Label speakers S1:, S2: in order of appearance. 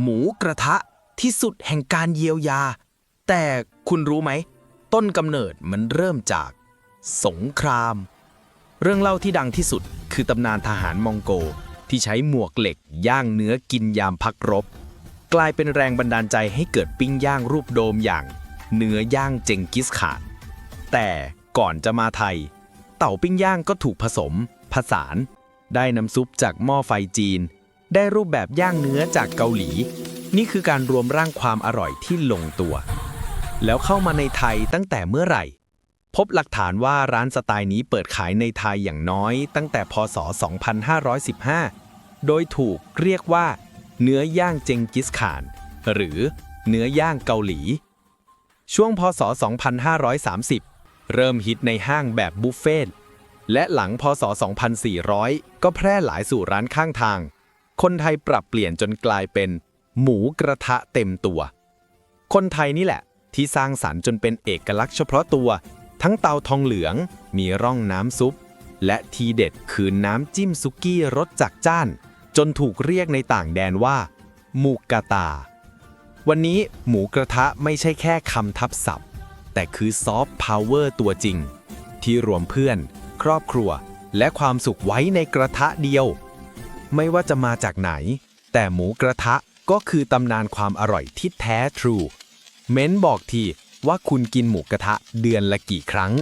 S1: หมูกระทะที่สุดแห่งการเยียวยา แต่คุณรู้ไหม ต้นกำเนิดมันเริ่มจาก สงคราม เรื่องเล่าที่ดังที่สุดคือตำนานทหารมองโกที่ใช้หมวกเหล็กย่างเนื้อกินยามพักรบ กลายเป็นแรงบันดาลใจให้เกิดปิ้งย่างรูปโดมอย่าง เนื้อย่างเจงกิสข่าน แต่ก่อนจะมาไทย เต่าปิ้งย่างก็ถูกผสม ผสาน ได้น้ำซุปจากหม้อไฟจีน ได้รูปแบบย่างเนื้อจากเกาหลี นี่คือการรวมร่างความอร่อยที่ลงตัว แล้วเข้ามาในไทยตั้งแต่เมื่อไหร่ พบหลักฐานว่าร้านสไตล์นี้เปิดขายในไทยอย่างน้อยตั้งแต่พศ 2515 โดยถูกเรียกว่า เนื้อย่างเจงกิสข่าน หรือเนื้อย่างเกาหลี ช่วงพศ 2530 เริ่มฮิตในห้างแบบบุฟเฟ่ต์และหลังพศ 2400 ก็แพร่หลายสู่ร้านข้างทาง คนไทยปรับเปลี่ยนจนกลายเป็น หมูกระทะเต็มตัว คนไทยนี่แหละ ที่สร้างสรรค์จนเป็นเอกลักษณ์เฉพาะตัว ทั้งเตาทองเหลืองมีร่องน้ำซุป และทีเด็ดคือน้ำจิ้มซุกี้รสจัดจ้าน จนถูกเรียกในต่างแดนว่า หมูกาตา วันนี้หมูกระทะไม่ใช่แค่คำทับศัพท์ แต่คือซอฟต์พาวเวอร์ตัวจริง ที่รวมเพื่อน ครอบครัว และความสุขไว้ในกระทะเดียว ไม่ว่าจะมาจากไหน แต่หมูกระทะก็คือตำนานความอร่อยที่แท้ทรู เม้นบอกทีว่าคุณกินหมูกระทะเดือนละกี่ครั้ง